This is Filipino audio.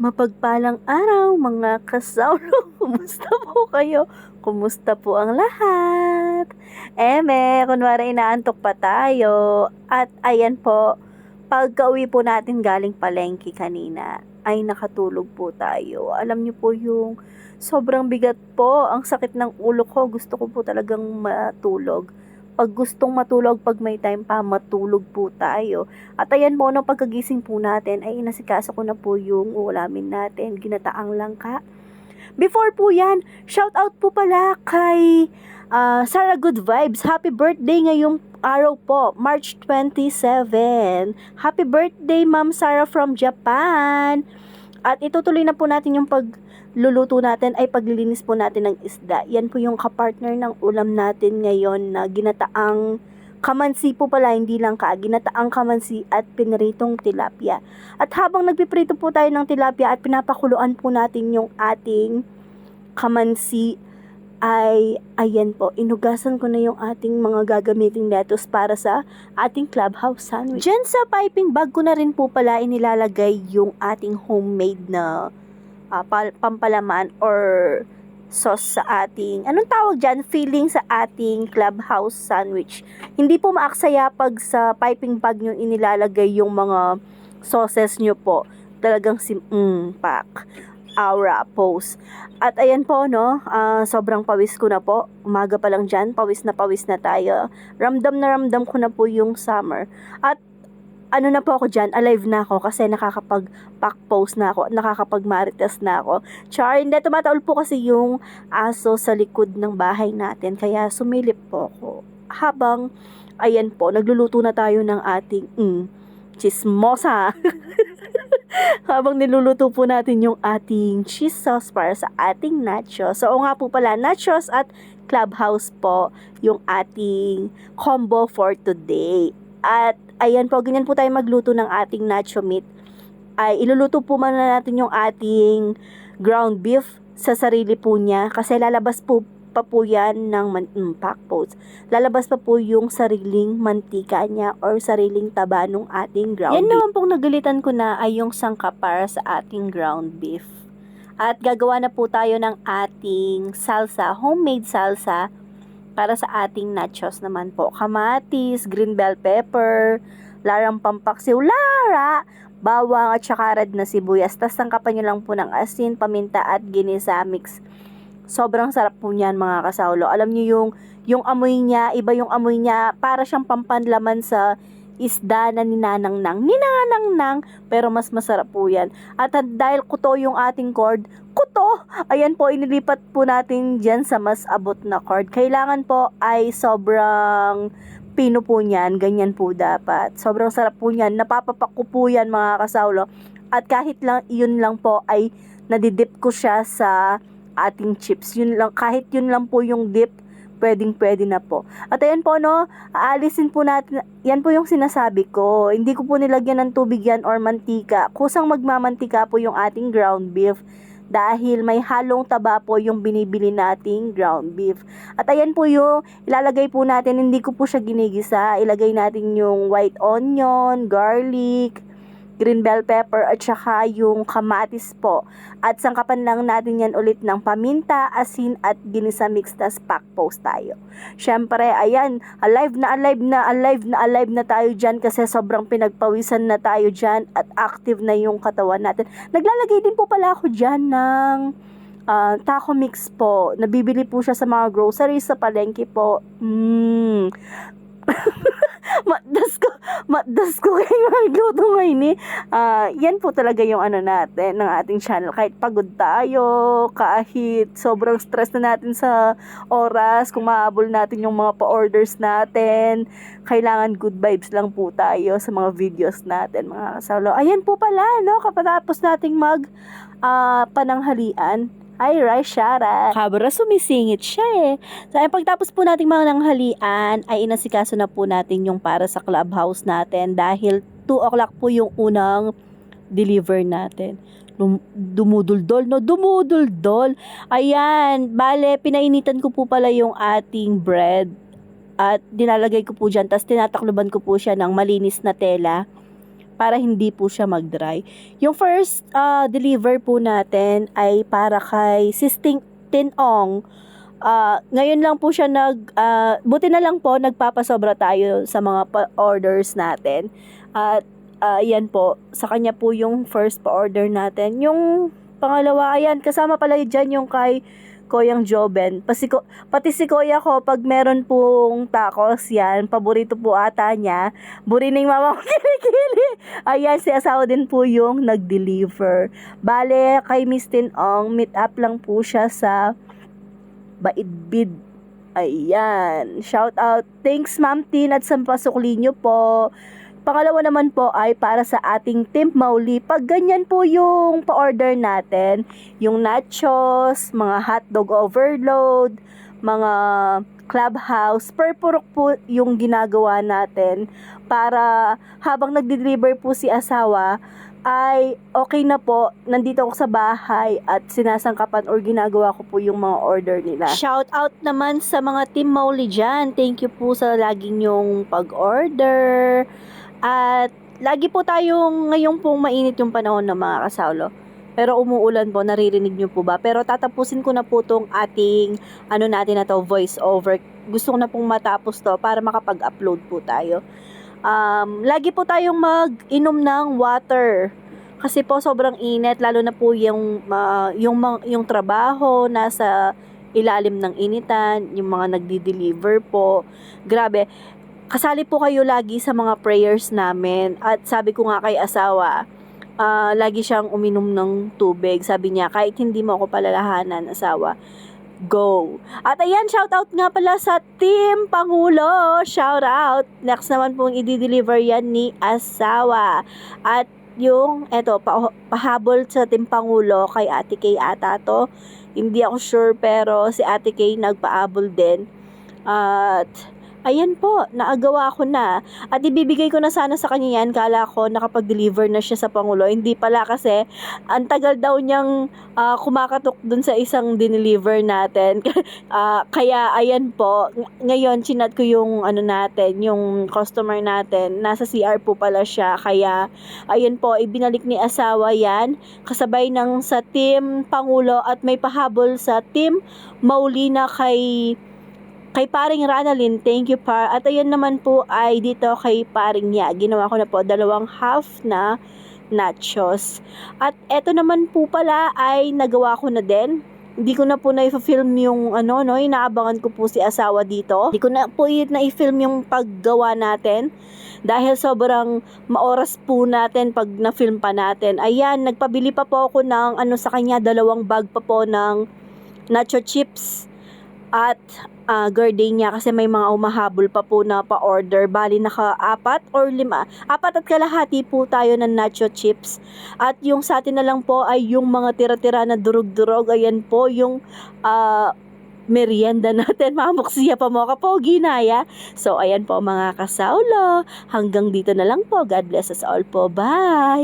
Mapagpalang araw mga kasauro. Kumusta po kayo? Kumusta po ang lahat? Eme, kunwari inaantok pa tayo. At ayan po, pagka-uwi po natin galing palengke kanina, ay nakatulog po tayo. Alam niyo po yung sobrang bigat po, ang sakit ng ulo ko. Gusto ko po talagang matulog. Pag gustong matulog, pag may time pa, matulog po tayo. At ayan po, nung pagkagising po natin, ay inasikasa ko na po yung ulamin natin, ginataang langka. Before po yan, shout out po pala kay ah, Sarah Good Vibes. Happy birthday ngayong araw po, March 27. Happy birthday, Ma'am Sarah from Japan. At itutuloy na po natin yung pagluluto natin ay paglilinis po natin ng isda. Yan po yung kapartner ng ulam natin ngayon na ginataang kamansi po pala, hindi lang ka, ginataang kamansi at piniritong tilapia. At habang nagpiprito po tayo ng tilapia at pinapakuluan po natin yung ating kamansi, ay ayan po, inugasan ko na yung ating mga gagamiting lettuce para sa ating clubhouse sandwich. Diyan sa piping bag ko na rin po pala inilalagay yung ating homemade na pal- pampalaman or sauce sa ating, anong tawag dyan, filling sa ating clubhouse sandwich. Hindi po maaksaya pag sa piping bag nyo inilalagay yung mga sauces nyo po. Talagang sim, mm, pak aura pose. At ayan po, no, ah, sobrang pawis ko na po. Umaga pa lang dyan, pawis na pawis na tayo. Ramdam na ramdam ko na po yung summer. At ano na po ako dyan, alive na ako kasi nakakapag-pack pose na ako, nakakapag-marites na ako. Char, hindi, tumataol po kasi yung aso sa likod ng bahay natin, kaya sumilip po ako. Habang, ayan po, nagluluto na tayo ng ating, mm, chismosa. Habang niluluto po natin yung ating cheese sauce para sa ating nachos. So, o nga po pala, nachos at clubhouse po yung ating combo for today. At ayan po, ganyan po tayo magluto ng ating nacho meat. Ay iluluto po muna natin yung ating ground beef sa sarili po niya kasi lalabas po pa po yan ng man- mm, pack post. Lalabas pa po yung sariling mantika niya or sariling taba ng ating ground Yan naman pong nagalitan ko na ay yung sangkap para sa ating ground beef. At gagawa na po tayo ng ating salsa, homemade salsa para sa ating nachos naman po. Kamatis, green bell pepper, larang pampaksiw, lara, bawang at saka red na sibuyas. Tapos sangkapan nyo lang po ng asin, paminta at ginisa mix. Sobrang sarap po niyan mga kasaulo. Alam niyo yung yung amoy niya, iba yung amoy niya, para siyang pampanlaman sa isda na ninanang-nang. Ninanang-nang, pero mas masarap po yan. At ah, dahil kuto yung ating cord, kuto! Ayan po, inilipat po natin dyan sa mas abot na cord. Kailangan po ay sobrang pino po niyan, ganyan po dapat. Sobrang sarap po niyan, napapapak ko po yan mga kasaulo. At kahit lang, yun lang po ay nadidip ko siya sa ating chips. Yun lang, kahit yun lang po yung dip, pwedeng pwede na po. At ayan po no, aalisin po natin, yan po yung sinasabi ko. Hindi ko po nilagyan ng tubig yan or mantika. Kusang magmamantika po yung ating ground beef dahil may halong taba po yung binibili nating ground beef. At ayan po yung ilalagay po natin, hindi ko po siya ginigisa. Ilagay natin yung white onion, garlic, green bell pepper at saka yung kamatis po. At sangkapan lang natin yan ulit ng paminta, asin at ginisa mix tas pack post tayo. Syempre, ayan, alive na alive na alive na alive na tayo dyan kasi sobrang pinagpawisan na tayo dyan at active na yung katawan natin. Naglalagay din po pala ako dyan ng ah, taco mix po. Nabibili po siya sa mga groceries sa palengke po. Mmm. matdas ko, matdas ko kayo magluto ngayon eh. Ah, yan po talaga yung ano natin, ng ating channel. Kahit pagod tayo, kahit sobrang stress na natin sa oras, kung maabol natin yung mga pa-orders natin, kailangan good vibes lang po tayo sa mga videos natin, mga kasalo. Ayan po pala, no? Kapatapos nating mag ah, pananghalian, ay, Rice Shara. Kabra, sumisingit siya eh. So, ay pagtapos po nating mga nanghalian, ay inasikaso na po natin yung para sa clubhouse natin dahil 2 o'clock po yung unang deliver natin. Dum- dumuduldol, no? Dumuduldol. Ayan, bale, pinainitan ko po pala yung ating bread at dinalagay ko po dyan, tapos tinatakloban ko po siya ng malinis na tela para hindi po siya mag-dry. Yung first ah, deliver po natin ay para kay Sisting Tinong. Ah, ngayon lang po siya nag, ah, buti na lang po, nagpapasobra tayo sa mga orders natin. At ah, yan po, sa kanya po yung first pa-order natin. Yung pangalawa, ayan, kasama pala dyan yung kay Koyang Joben. Pasi ko, pati si Kuya ko, pag meron pong tacos yan, paborito po ata niya, burining mama ko kilikili. Ayan, si asawa din po yung nag-deliver. Bale, kay Miss Tin Ong, meet up lang po siya sa Baidbid. Ayan. Shout out. Thanks, Ma'am Tin, at sa pasukli niyo po. Pangalawa naman po ay para sa ating Team Mauli. Pag ganyan po yung pa-order natin, yung nachos, mga hotdog overload, mga clubhouse, per purok po yung ginagawa natin para habang nagde-deliver po si asawa, ay okay na po, nandito ako sa bahay at sinasangkapan or ginagawa ko po yung mga order nila. Shout out naman sa mga Team Mauli dyan. Thank you po sa laging yung pag-order. At lagi po tayong ngayong pong mainit yung panahon ng mga kasaulo. Pero umuulan po, naririnig nyo po ba? Pero tatapusin ko na po tong ating, ano natin na to, voice over. Gusto ko na pong matapos to para makapag-upload po tayo. Um, lagi po tayong mag-inom ng water. Kasi po sobrang init, lalo na po yung, ah, yung, yung trabaho nasa ilalim ng initan, yung mga nagdi-deliver po. Grabe, kasali po kayo lagi sa mga prayers namin. At sabi ko nga kay asawa, ah, lagi siyang uminom ng tubig. Sabi niya, kahit hindi mo ako palalahanan, asawa, go. At ayan, shout out nga pala sa Team Pangulo. Shout out. Next naman pong i-deliver yan ni asawa. At yung, eto, pa, pahabol sa Team Pangulo kay Ate Kay ata to. Hindi ako sure pero si Ate Kay nagpaabol din. At Ayan po, naagawa ko na. At ibibigay ko na sana sa kanya yan. Kala ko nakapag-deliver na siya sa Pangulo. Hindi pala kasi ang tagal daw niyang ah, kumakatok dun sa isang dineliver natin. Ah, kaya ayan po, ng- ngayon chinat ko yung ano natin, yung customer natin. Nasa CR po pala siya. Kaya ayan po, ibinalik ni asawa yan. Kasabay ng sa team Pangulo at may pahabol sa team Maulina kay kay paring Ranalyn, thank you par. At ayan naman po ay dito kay paring niya. Ginawa ko na po dalawang half na nachos. At eto naman po pala ay nagawa ko na din. Hindi ko na po na-film yung ano, no, inaabangan ko po si asawa dito. Hindi ko na po na-film yung paggawa natin. Dahil sobrang maoras po natin pag na-film pa natin. Ayan, nagpabili pa po ako ng ano sa kanya, dalawang bag pa po ng nacho chips at uh, gardenia kasi may mga umahabol pa po na pa-order. Bali naka-apat or lima. Apat at kalahati po tayo ng nacho chips. At yung sa atin na lang po ay yung mga tira-tira na durog-durog. Ayan po yung ah, merienda natin. Mamuksiya pa mo ka po, ginaya. So, ayan po mga kasaulo. Hanggang dito na lang po. God bless us all po. Bye!